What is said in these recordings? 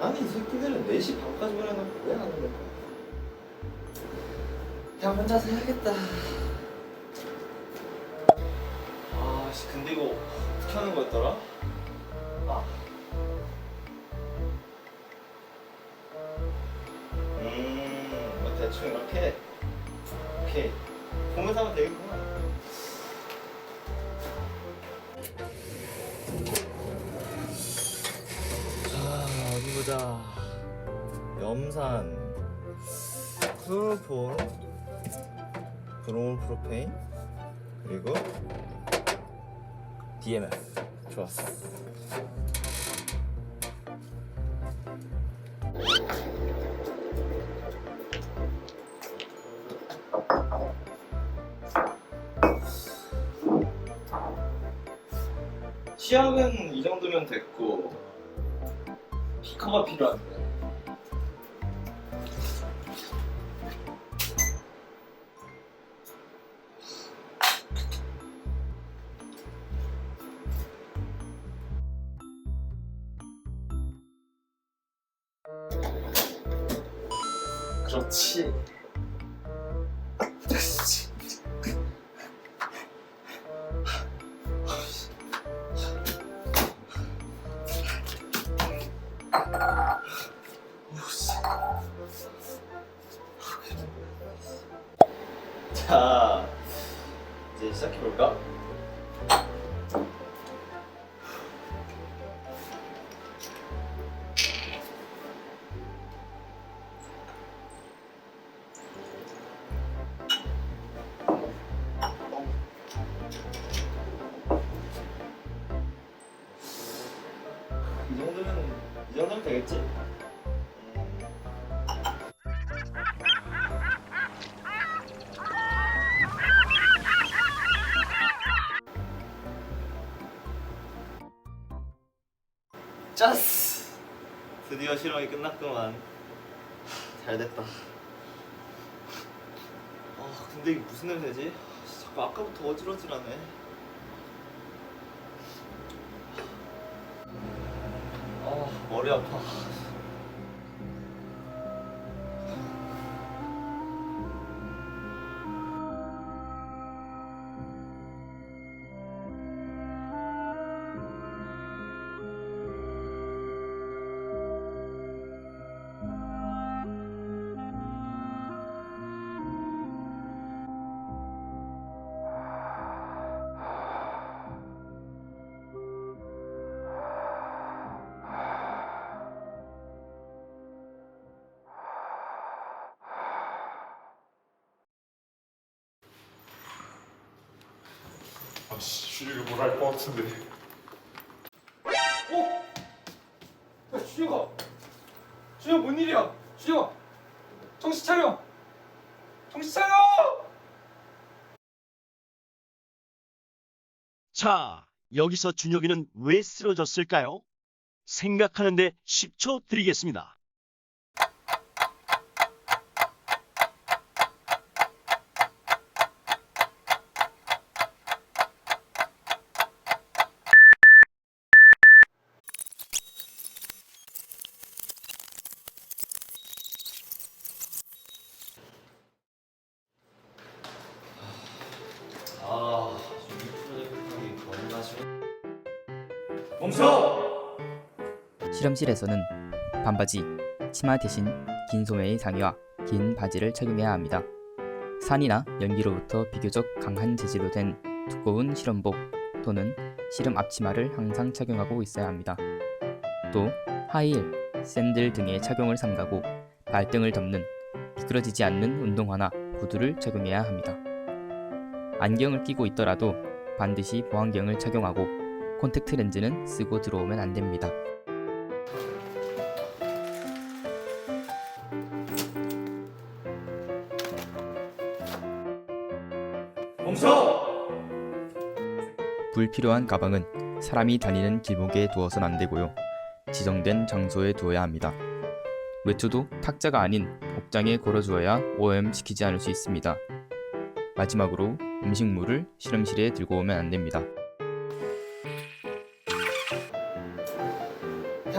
아니 이 새끼들은 4시 반까지 일어나고 왜 하는 거야? 그냥 혼자서 해야겠다. 근데 이거 어떻게 하는 거였더라? 아. 음, 뭐 대충 이렇게. 오케이. 보면서 하면 되겠구나. 자, 어디 보자. 염산, 클로로폴, 브로몰 프로페인, 그리고 DMF. 좋았어. 시약은 이 정도면 됐고 피커가 필요한데. 그렇지. 자, 이제 시작해볼까? 정도면, 되겠지? 짜스! 드디어 실험이 끝났구만. 잘 됐다. 아, 근데 이게 무슨 냄새지? 자꾸 아까부터 어지러지라네. 아, 머리 아파. 아씨 주혁이 뭘할 것 같은데 어? 야, 주혁아. 주혁 뭔 일이야? 주혁. 정신 차려. 정신 차려. 자, 여기서 준혁이는 왜 쓰러졌을까요? 생각하는데 10초 드리겠습니다. 멈춰. 실험실에서는 반바지, 치마 대신 긴 소매의 상의와 긴 바지를 착용해야 합니다. 산이나 연기로부터 비교적 강한 재질로 된 두꺼운 실험복 또는 실험 앞치마를 항상 착용하고 있어야 합니다. 또 하이힐, 샌들 등의 착용을 삼가고 발등을 덮는 미끄러지지 않는 운동화나 구두를 착용해야 합니다. 안경을 끼고 있더라도 반드시 보안경을 착용하고 콘택트 렌즈는 쓰고 들어오면 안 됩니다. 멈춰! 불필요한 가방은 사람이 다니는 길목에 두어선 안 되고요. 지정된 장소에 두어야 합니다. 외투도 탁자가 아닌 옥장에 걸어주어야 오염시키지 않을 수 있습니다. 마지막으로 음식물을 실험실에 들고 오면 안 됩니다.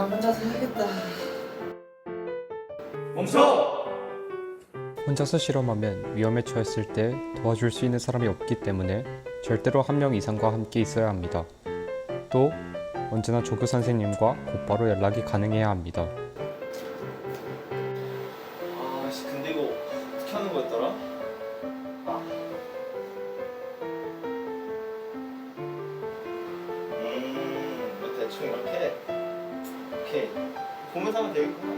그냥 혼자서 해야겠다. 멈춰! 혼자서 실험하면 위험에 처했을 때 도와줄 수 있는 사람이 없기 때문에 절대로 한 명 이상과 함께 있어야 합니다. 또 언제나 조교 선생님과 곧바로 연락이 가능해야 합니다. 아씨 근데 이거 어떻게 하는 거였더라? 아. 음, 이거 대충 이렇게. 오케이. 보면서 하면 되겠구나.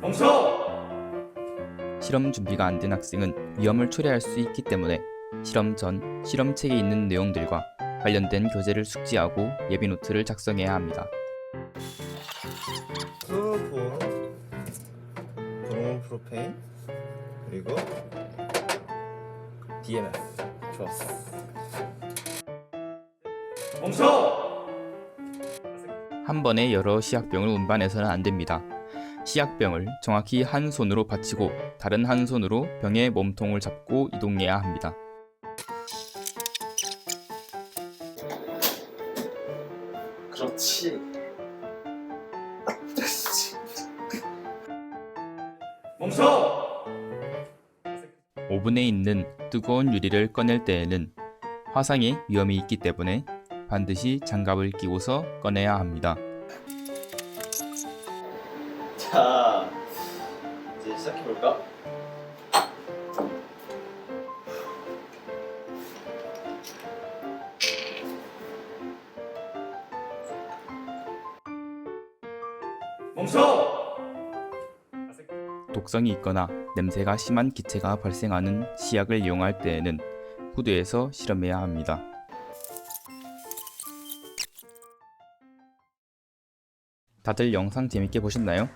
멈춰! 실험 준비가 안 된 학생은 위험을 초래할 수 있기 때문에 실험 전 실험책에 있는 내용들과 관련된 교재를 숙지하고 예비 노트를 작성해야 합니다. 크로본, 브로모 프로페인, 그리고 DMF. 좋았어. 멈춰! 한 번에 여러 시약병을 운반해서는 안 됩니다. 시약병을 정확히 한 손으로 받치고 다른 한 손으로 병의 몸통을 잡고 이동해야 합니다. 그렇지. 멈춰! 오븐에 있는 뜨거운 유리를 꺼낼 때에는 화상에 위험이 있기 때문에 반드시 장갑을 끼고서 꺼내야 합니다. 자, 이제 시작해 볼까? 멈춰! 독성이 있거나 냄새가 심한 기체가 발생하는 시약을 이용할 때에는 후드에서 실험해야 합니다. 다들 영상 재밌게 보셨나요?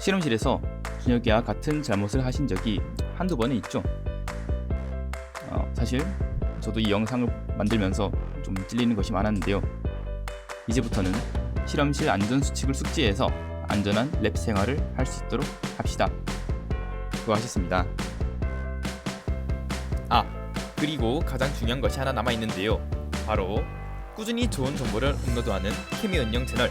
실험실에서 준혁이와 같은 잘못을 하신 적이 한두 번은 있죠. 어, 사실 저도 이 영상을 만들면서 좀 찔리는 것이 많았는데요. 이제부터는 실험실 안전수칙을 숙지해서 안전한 랩 생활을 할 수 있도록 합시다. 수고하셨습니다. 아, 그리고 가장 중요한 것이 하나 남아 있는데요. 바로 꾸준히 좋은 정보를 업로드하는 케미 은영 채널